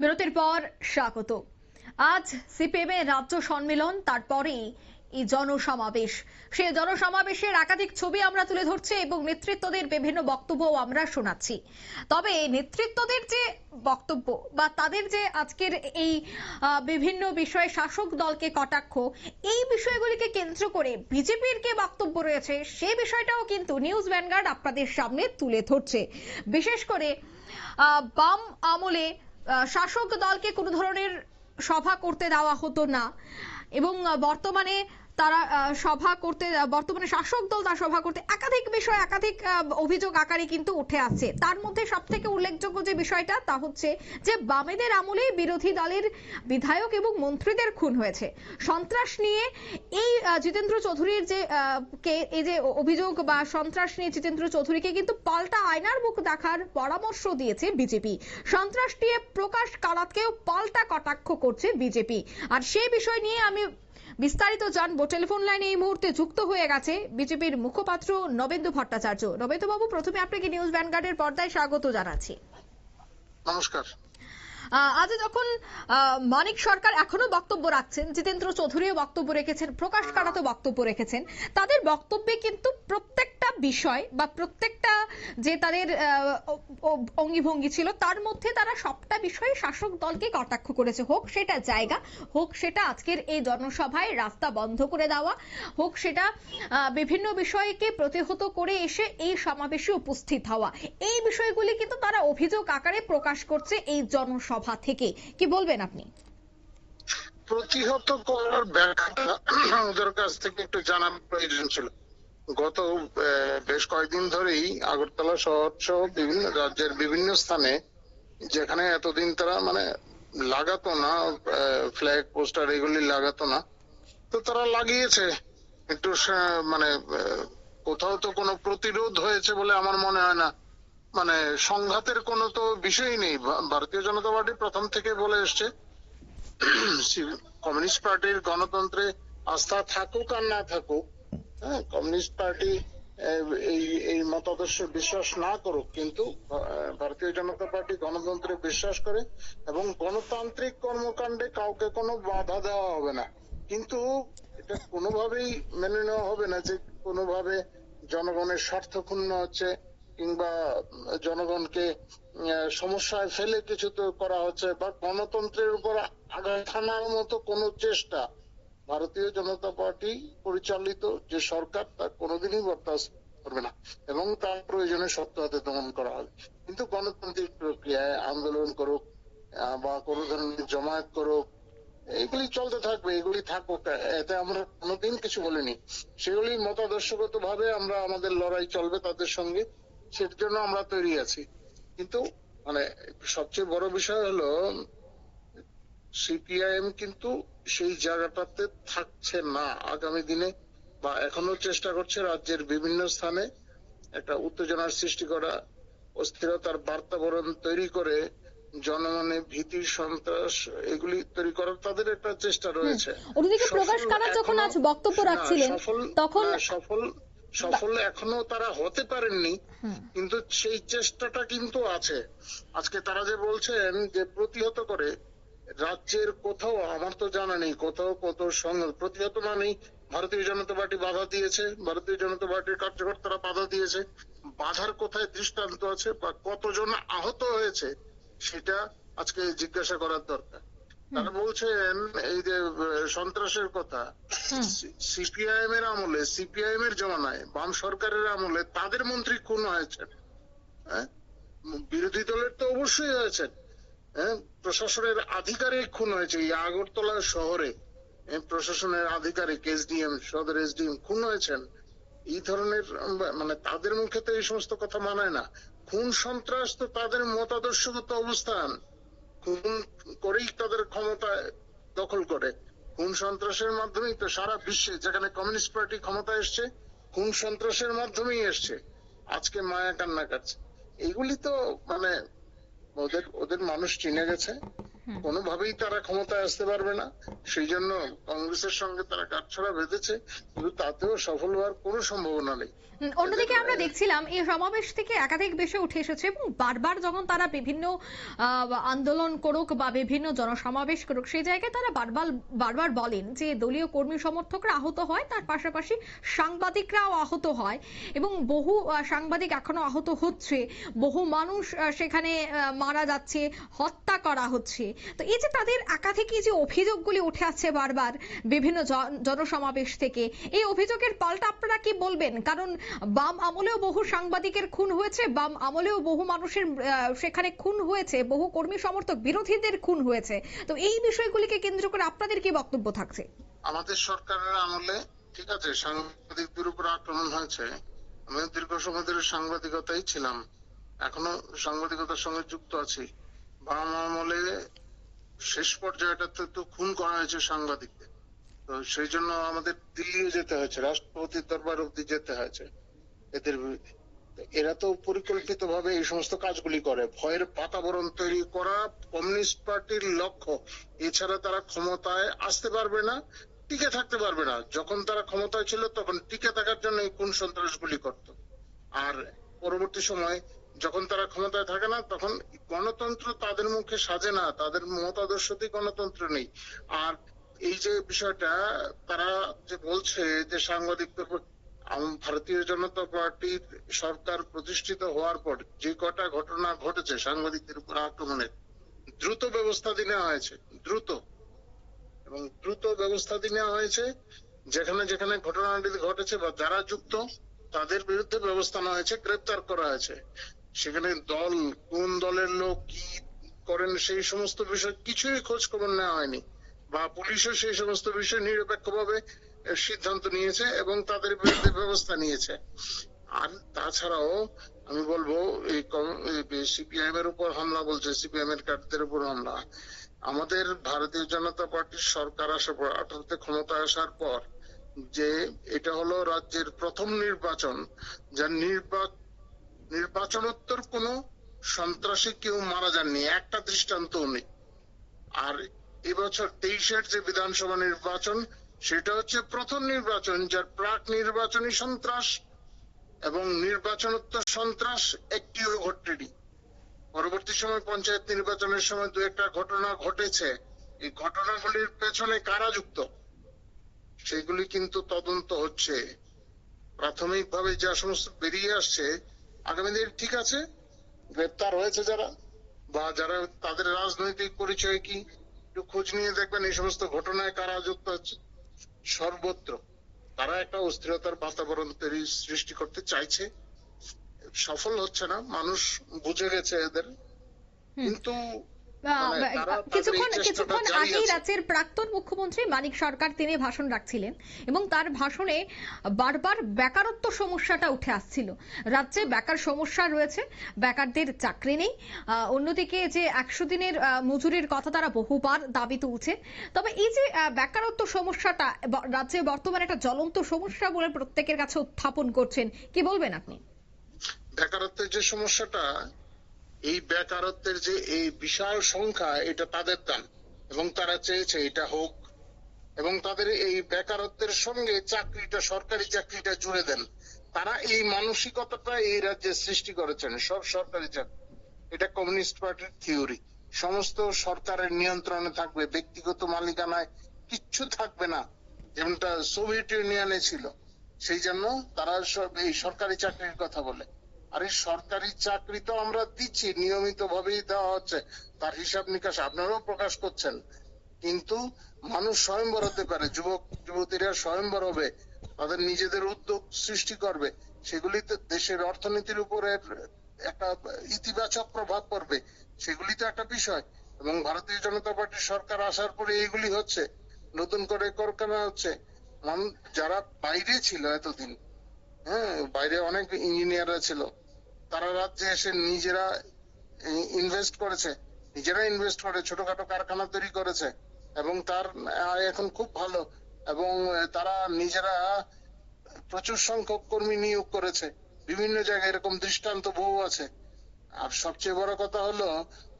বিরতির পর স্বাগত। আজ সিপিএম এর রাজ্য সম্মেলন, তারপরেই এই জনসমাবেশ। সেই জনসমাবেশের একাধিক ছবি আমরা তুলে ধরছি এবং নেতৃত্বদের বিভিন্ন বক্তব্য আমরা শোনাচ্ছি। তবে নেতৃত্বদের যে বক্তব্য বা তাদের যে আজকের এই বিভিন্ন বিষয়ে শাসক দলকে কটাক্ষ, এই বিষয়গুলিকে কেন্দ্র করে বিজেপির কে বক্তব্য রয়েছে সেই বিষয়টাও কিন্তু নিউজ ভ্যানগার্ড আপনাদের সামনে তুলে ধরছে। বিশেষ করে বাম আমলে শাসক দলকে কোনো ধরনের সভা করতে দেওয়া হতো না। এবং বর্তমানে তারা সভা করতে বর্তমানে শাসক দল তার সভা করতে একাধিক বিষয়, একাধিক অভিযোগ আকারে কিন্তু উঠে আসছে। তার মধ্যে সব থেকে উল্লেখযোগ্য যে বিষয়টা তা হচ্ছে যে বামেদের আমলে বিরোধী দলের বিধায়ক এবং মন্ত্রীদের খুন হয়েছে। সন্ত্রাস নিয়ে এই জিতেন্দ্র চৌধুরীর যে কে, এই যে অভিযোগ বা সন্ত্রাস নিয়ে জিতেন্দ্র চৌধুরীকে কিন্তু পাল্টা আয়নার মুখ দেখার পরামর্শ দিয়েছে বিজেপি। সন্ত্রাস নিয়ে প্রকাশ কারাতকেও পাল্টা কটাক্ষ করছে বিজেপি। আর সেই বিষয় নিয়ে আমি বিস্তারিত জানব। টেলিফোন লাইনে এই মুহূর্তে যুক্ত হয়ে গেছে বিজেপির মুখপাত্র নবেন্দু ভট্টাচার্য। নবেন্দু বাবু প্রথমে আপনাকে নিউজ ভ্যানগার্ডের পর্দায় স্বাগত জানাচ্ছি। নমস্কার। আজ যখন মানিক সরকার এখনও বক্তব্য রাখছেন, জিতেন্দ্র চৌধুরীও বক্তব্য রেখেছেন, প্রকাশ কারাতও বক্তব্য রেখেছেন, তাদের বক্তব্যে কিন্তু প্রত্যেকটা বিষয় বা প্রত্যেকটা যে তাদের অঙ্গিভঙ্গি ছিল, তার মধ্যে তারা সবটা বিষয়ে শাসক দলকে কটাক্ষ করেছে। হোক সেটা জায়গা, হোক সেটা আজকের এই জনসভায় রাস্তা বন্ধ করে দেওয়া, হোক সেটা বিভিন্ন বিষয়কে প্রতিহত করে এসে এই সমাবেশে উপস্থিত হওয়া। এই বিষয়গুলি কিন্তু তারা অভিযোগ আকারে প্রকাশ করছে এই জনসভা থেকে। কি বলবেন আপনি? প্রতিহত করার ব্যাখ্যাটা ওদের কাছ থেকে একটু জানার প্রয়োজন ছিল। গত বেশ কয়েকদিন ধরেই আগরতলা শহর সহ বিভিন্ন রাজ্যের বিভিন্ন স্থানে যেখানে এতদিন তারা মানে লাগাতো না ফ্ল্যাগ পোস্টার এগুলি লাগাতো না, তো তারা লাগিয়েছে। একটু মানে কোথাও তো কোনো প্রতিরোধ হয়েছে বলে আমার মনে হয় না। মানে সংঘাতের কোনো তো বিষয়ই নেই। ভারতীয় জনতা পার্টি প্রথম থেকে বলে এসছে কমিউনিস্ট পার্টির গণতন্ত্রে আস্থা থাকুক আর না থাকুক হ্যাঁ কমিউনিস্ট পার্টি এই এই মতাদর্শ বিশ্বাস না করুক, কিন্তু ভারতীয় জনতা পার্টি গণতন্ত্রে বিশ্বাস করে এবং গণতান্ত্রিক কর্মকাণ্ডে কাউকে কোনো বাধা দেওয়া হবে না। কিন্তু এটা কোনোভাবেই মেনে নেওয়া হবে না যে কোনোভাবে জনগণের স্বার্থ ক্ষুণ্ণ হচ্ছে কিংবা জনগণকে সমস্যায় ফেলে কিছু তো করা হচ্ছে বা গণতন্ত্রের উপর আঘাত হানার মতো কোনো চেষ্টা ভারতীয় জনতা পার্টি পরিচালিত যে সরকার, তা কোনোদিনই বরদাস্ত করবে না এবং তার প্রয়োজনে শক্ত হাতে দমন করা হবে। কিন্তু গণতান্ত্রিক প্রক্রিয়ায় আন্দোলন করুক বা কোনো ধরনের জমায়েত করুক এগুলি চলতে থাকবে, এগুলি থাকুক, এতে আমরা কোনোদিন কিছু বলিনি। সেগুলি মতাদর্শগত ভাবে আমরা আমাদের লড়াই চলবে তাদের সঙ্গে। সেটার জন্য আমরা তৈরি আছি। কিন্তু মানে সবচেয়ে বড় বিষয় হলো সিপিআইএম কিন্তু সেই জায়গাটাতে থাকছে না। আগামী দিনে বা এখনও চেষ্টা করছে রাজ্যের বিভিন্ন স্থানে একটা উত্তেজনার সৃষ্টি করা অস্থিরতার বার্তাবরণ তৈরি করে জনমনে ভীতি সন্ত্রাস এগুলি তৈরি করার তাদের একটা চেষ্টা রয়েছে। অন্যদিকে প্রকাশ কারাত যখন আজ বক্তব্য রাখছিলেন তখন সফল সফল এখনও তারা হতে পারেননি কিন্তু সেই চেষ্টাটা কিন্তু আছে। আজকে তারা যে বলছেন যে প্রতিহত করে রাজ্যের কোথাও আমার তো জানা নেই কোথাও কত সঙ্গে প্রতিহত মানেই ভারতীয় জনতা পার্টি বাধা দিয়েছে ভারতীয় জনতা পার্টির কার্যকর্তারা বাধা দিয়েছে। বাধার কোথায় দৃষ্টান্ত আছে বা কতজন আহত হয়েছে সেটা আজকে জিজ্ঞাসা করার দরকার। তারা বলছেন এই যে সন্ত্রাসের কথা। সিপিআইএম এর আমলে সিপিআইএম এর জমানায় বাম সরকারের আমলে তাদের মন্ত্রী খুন হয়েছেন হ্যাঁ? বিরোধী দলের তো অবশ্যই হয়েছেন হ্যাঁ? প্রশাসনের আধিকারিক খুন হয়েছে এই আগরতলা শহরে। প্রশাসনের আধিকারিক এসডিএম সদর এসডিএম খুন হয়েছেন। এই ধরনের মানে তাদের মুখে তো এই সমস্ত কথা মানায় না। খুন সন্ত্রাস তো তাদের মতাদর্শগত অবস্থান। খুন করেই তাদের ক্ষমতা দখল করে। খুন সন্ত্রাসের মাধ্যমেই তো সারা বিশ্বে যেখানে কমিউনিস্ট পার্টি ক্ষমতা এসছে, খুন সন্ত্রাসের মাধ্যমেই এসছে। আজকে মায়া কান্না কাটছে। এগুলি তো মানে ওদের ওদের মানুষ চিনে গেছে। কোনোভাবেই তারা ক্ষমতায় আসতে পারবে না। সেই জন্য কংগ্রেসের সঙ্গে তারা কাঠছড়া বেঁধেছে কিন্তু তাতেও সফল হওয়ার কোনো সম্ভাবনা নেই। অন্যদিকে আমরা দেখছিলাম এই সমাবেশ থেকে একাধিক বিষয় উঠে এসেছে এবং বারবার যখন তারা বিভিন্ন আন্দোলন করুক বা বিভিন্ন জনসমাবেশ করুক সেই জায়গায় তারা বারবার বারবার বলেন যে দলীয় কর্মী সমর্থকরা আহত হয় তার পাশাপাশি সাংবাদিকরাও আহত হয় এবং বহু সাংবাদিক এখনও আহত হচ্ছে। বহু মানুষ সেখানে মারা যাচ্ছে হত্যা করা হচ্ছে। তো এই যে তাদের একাধিক এই যে অভিযোগগুলি উঠে আসছে বারবার বিভিন্ন জনসমাবেশ থেকে, এই অভিযোগের পাল্টা আপনারা কি বলবেন? কারণ বাম আমলেও বহু সাংবাদিকের খুন হয়েছে, বাম আমলেও বহু মানুষের সেখানে খুন হয়েছে, বহু কর্মী সমর্থক বিরোধীদের খুন হয়েছে। তো এই বিষয়গুলিকে কেন্দ্র করে আপনাদের কি বক্তব্য থাকছে? আমাদের সরকারের আমলে, ঠিক আছে, সাংবাদিকদের উপর আক্রমণ হয়েছে। আমি দীর্ঘ সময় ধরে সাংবাদিকতাই ছিলাম। এখনও সাংবাদিকতার সঙ্গে যুক্ত আছি। বাম আমলে শেষ পর্যায়টাতে তো খুন করা হয়েছে সাংবাদিকদের। তো সেই জন্য আমাদের দিল্লিও যেতে হয়েছে, রাষ্ট্রপতির দরবার অব্দি যেতে হয়েছে এদের এরা তো পরিকল্পিত ভাবে এই সমস্ত কাজগুলি করে। ভয়ের বাতাবরণ তৈরি করা কমিউনিস্ট পার্টির লক্ষ্য। এছাড়া তারা ক্ষমতায় আসতে পারবে না, টিকে থাকতে পারবে না। যখন তারা ক্ষমতায় ছিল তখন টিকে থাকার জন্য কোন সন্ত্রাসগুলি করত। আর পরবর্তী সময় যখন তারা ক্ষমতায় থাকে না, তখন গণতন্ত্র তাদের মুখে সাজে না, তাদের মতাদর্শতেই গণতন্ত্র নেই। আর এই যে বিষয়টা, তারা যে বলছে যে সাংবাদিকদের ভারতীয় জনতা পার্টির সরকার প্রতিষ্ঠিত হওয়ার পর যে কটা ঘটনা ঘটেছে সাংবাদিকদের উপর আক্রমণের, দ্রুত ব্যবস্থা নেওয়া হয়েছে, দ্রুত। এবং দ্রুত ব্যবস্থা নেওয়া হয়েছে, যেখানে যেখানে ঘটনাটি ঘটেছে বা যারা যুক্ত, তাদের বিরুদ্ধে ব্যবস্থা নেওয়া হয়েছে, গ্রেপ্তার করা হয়েছে। সেখানে দল, কোন দলের লোক কি করেন সেই সমস্ত বিষয় কিছুই খোঁজ খবর নেওয়া হয়নি। বা পুলিশও সেই সমস্ত বিষয় নিরপেক্ষভাবে সিদ্ধান্ত নিয়েছে এবং তাদের বিরুদ্ধে ব্যবস্থা নিয়েছে। আর তাছাড়াও আমি বলব, এই সিপিআইএম এর উপর হামলা বলছে সিপিএম এর কার্ডদের উপর হামলা। আমাদের ভারতীয় জনতা পার্টির সরকার আসার পর, আঠারোতে ক্ষমতা আসার পর, যে এটা হলো রাজ্যের প্রথম নির্বাচন, যার নির্বাচন নির্বাচনোত্তর কোন সন্ত্রাসী কেউ মারা যাননি, একটা দৃষ্টান্তও নেই। আর এবছর তেইশের যে বিধানসভা নির্বাচন, সেটা হচ্ছে প্রথম নির্বাচন, যার প্রাক নির্বাচনী সন্ত্রাস এবং নির্বাচনোত্তর সন্ত্রাস একটিও ঘটেনি। পরবর্তী সময় পঞ্চায়েত নির্বাচনের সময় দু একটা ঘটনা ঘটেছে। এই ঘটনাগুলির পেছনে কারা যুক্ত? সেগুলি কিন্তু তদন্ত হচ্ছে। প্রাথমিকভাবে যা সমস্ত বেরিয়ে আসছে আগামী দিন ঠিক আছে গ্রেপ্তার হয়েছে যারা বা যারা তাদের রাজনৈতিক পরিচয় কি একটু খোঁজ নিয়ে দেখবেন এই সমস্ত ঘটনায় কারা যুক্ত আছে সর্বত্র তারা একটা অস্থিরতার বাতাবরণ তৈরি সৃষ্টি করতে চাইছে। সফল হচ্ছে না মানুষ বুঝে গেছে এদের। কিন্তু মানে কিছুক্ষণ কিছুক্ষণ আগেই রাজ্যের প্রাক্তন মুখ্যমন্ত্রী মানিক সরকার তিনি ভাষণ রাখছিলেন এবং তার ভাষণে বারবার বেকারত্ব সমস্যাটা উঠে আসছিল। রাজ্যে বেকার সমস্যা রয়েছে বেকারদের চাকরি নেই। অন্যদিকে যে একশো দিনের মজুরির কথা তারা বহুবার দাবি তুলছে। তবে এই যে বেকারত্ব সমস্যাটা রাজ্যে বর্তমানে একটা জ্বলন্ত সমস্যা বলে প্রত্যেকের কাছে উত্থাপন করছেন কি বলবেন আপনি? বেকারত্বের যে সমস্যাটা এই বেকারত্বের যে এই বিশাল সংখ্যা, এটা তাদের দান এবং তারা চেয়েছে এটা হোক। এবং তাদের এই বেকারত্বের সঙ্গে চাকরিটা, সরকারি চাকরিটা জুড়ে দেন। তারা এই মানসিকতাটা এই রাজ্যে সৃষ্টি করেছেন, সব সরকারি চাকরি। এটা কমিউনিস্ট পার্টির থিওরি। সমস্ত সরকারের নিয়ন্ত্রণে থাকবে, ব্যক্তিগত মালিকানায় কিচ্ছু থাকবে না। যেমনটা সোভিয়েত ইউনিয়নে ছিল, সেই জন্য তারা সব এই সরকারি চাকরির কথা বলে। আর সরকারি চাকরি তো আমরা দিচ্ছি নিয়মিত ভাবেই দেওয়া হচ্ছে। তার হিসাব নিকাশ আপনারাও প্রকাশ করছেন। কিন্তু মানুষ স্বয়ংবর হতে পারে, যুবক, যুবতীরা স্বয়ংবর হবে, তাদের নিজেদের উদ্যোগ সৃষ্টি করবে। সেগুলিতে দেশের অর্থনীতির উপরে একটা ইতিবাচক প্রভাব পড়বে, সেগুলি তো একটা বিষয়। এবং ভারতীয় জনতা পার্টির সরকার আসার পরে এইগুলি হচ্ছে, নতুন করে করকানা হচ্ছে। যারা বাইরে ছিল এতদিন হ্যাঁ বাইরে অনেক ইঞ্জিনিয়াররা ছিল। তারা রাজ্যে এসে নিজেরা ইনভেস্ট করেছে। নিজেরা ইনভেস্ট করে, ছোটখাটো কারখানা তৈরি করেছে এবং তার আয় এখন খুব ভালো এবং তারা নিজেরা প্রচুর সংখ্যক কর্মী নিয়োগ করেছে। বিভিন্ন জায়গায় এরকম দৃষ্টান্ত বহু আছে। আর সবচেয়ে বড় কথা হলো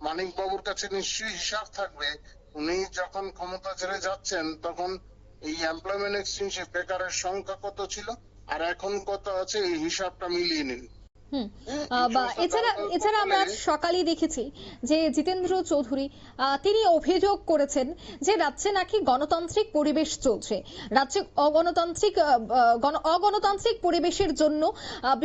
মানিক বাবুর কাছে নিশ্চয়ই হিসাব থাকবে। উনি যখন ক্ষমতা ছেড়ে যাচ্ছেন, তখন এই এমপ্লয়মেন্ট এক্সচেঞ্জে বেকারের সংখ্যা কত ছিল? আর এখন কত আছে? এই হিসাবটা মিলিয়ে নিন। হুম। বা এছাড়া আমরা সকালেই দেখেছি যে জিতেন্দ্র চৌধুরী তিনি অভিযোগ করেছেন যে রাজ্যে নাকি গণতান্ত্রিক পরিবেশ চলছে। রাজ্যে অগণতান্ত্রিক অগণতান্ত্রিক পরিবেশের জন্য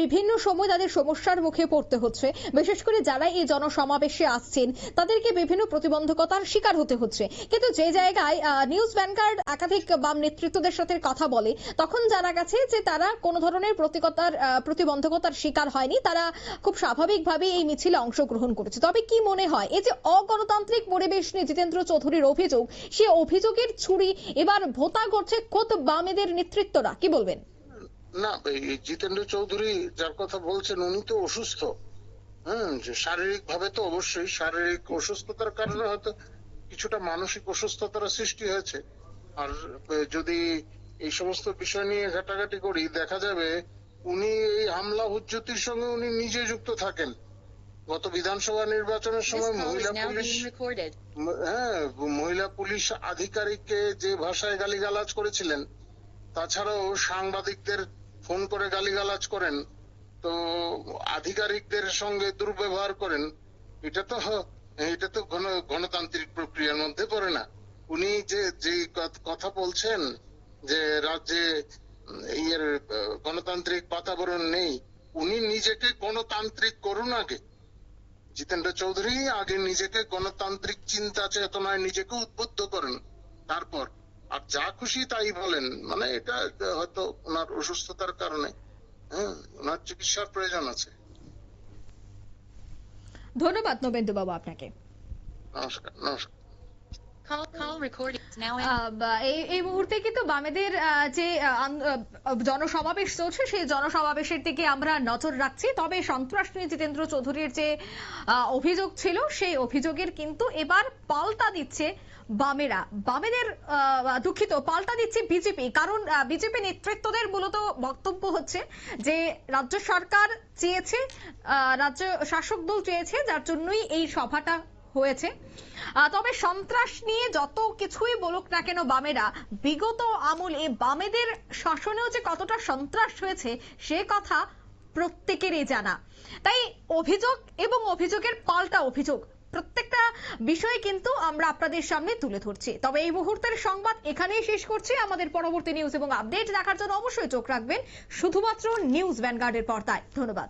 বিভিন্ন সময় তাদের সমস্যার মুখে পড়তে হচ্ছে। বিশেষ করে যারা এই জনসমাবেশে আসছেন তাদেরকে বিভিন্ন প্রতিবন্ধকতার শিকার হতে হচ্ছে। কিন্তু যে জায়গায় নিউজ ভ্যানগার্ড একাধিক বাম নেতৃত্বদের সাথে কথা বলে তখন জানা গেছে যে তারা কোনো ধরনের প্রতিকতার প্রতিবন্ধকতার শিকার হয়নি। তারা খুব স্বাভাবিকভাবে এই মিছিলে অংশগ্রহণ করেছে। তবে কি মনে হয়, এই যে অগণতান্ত্রিক পরিবেশ নিয়ে জিতেন্দ্র চৌধুরীর অভিযোগ, সে অভিযোগের ছুরি এবার ভোতা করছে খোদ বামেদের নেতৃত্বরা, কি বলবেন? না জিতেন্দ্র চৌধুরী যার কথা বলছেন, উনি তো অসুস্থ। যে শারীরিক ভাবে তো অবশ্যই শারীরিক অসুস্থতার কারণে হয়তো কিছুটা মানসিক অসুস্থতার সৃষ্টি হয়েছে। আর যদি এই সমস্ত বিষয় নিয়ে ঘাটাঘাটি করি, দেখা যাবে উনি এই হামলা হুজ্জতির সঙ্গে উনি নিজে যুক্ত থাকেন। গত বিধানসভা নির্বাচনের সময় মহিলা পুলিশ হ্যাঁ মহিলা পুলিশ আধিকারিককে যে ভাষায় গালিগালাজ করেছিলেন তাছাড়াও সাংবাদিকদের ফোন করে গালিগালাজ করেন তো আধিকারিকদের সঙ্গে দুর্ব্যবহার করেন এটা তো এটা তো গণ গণতান্ত্রিক প্রক্রিয়ার মধ্যে পড়ে না। উনি যে যে কথা বলছেন যে রাজ্যে ইয়ের গণতান্ত্রিক বাতাবরণ নেই। উনি নিজেকে গণতান্ত্রিক করুন আগে। জিতেন্দ্র চৌধুরী আগে নিজেকে গণতান্ত্রিক চিন্তা চেতনায় নিজেকে উদ্বুদ্ধ করেন। তারপর আর যা খুশি তাই বলেন। মানে এটা হয়তো ওনার অসুস্থতার কারণে হ্যাঁ ওনার চিকিৎসার প্রয়োজন আছে। ধন্যবাদ নবেন্দু বাবু আপনাকে। নমস্কার নমস্কার। এই মুহূর্তে কিন্তু বামেদের যে জনসমাবেশ চলছে, সেই জনসমাবেশের দিকে আমরা নজর রাখছি। তবে সন্ত্রাস নিয়ে জিতেন্দ্র চৌধুরীর যে অভিযোগ ছিল, সেই অভিযোগের কিন্তু এবার পাল্টা দিচ্ছে বামেরা। বামেদের দুঃখিত, পাল্টা দিচ্ছে বিজেপি। কারণ বিজেপি নেতৃত্বদের মূলত বক্তব্য হচ্ছে যে, রাজ্য সরকার চেয়েছে রাজ্য শাসক দল চেয়েছে, যার জন্যই এই সভাটা হয়েছে। তবে সন্ত্রাস নিয়ে যত কিছুই বলুক না কেন বামেরা, বিগত আমলে বামেদের শাসনেও যে কতটা সন্ত্রাস হয়েছে, সে কথা প্রত্যেকেরই জানা। তাই অভিযোগ এবং অভিযোগের পাল্টা অভিযোগ প্রত্যেকটা বিষয় কিন্তু আমরা আপনাদের সামনে তুলে ধরছি। তবে এই মুহূর্তের সংবাদ এখানেই শেষ করছি। আমাদের পরবর্তী নিউজ এবং আপডেট দেখার জন্য অবশ্যই চোখ রাখবেন। শুধুমাত্র নিউজ ভ্যানগার্ডের পর্দায়। ধন্যবাদ।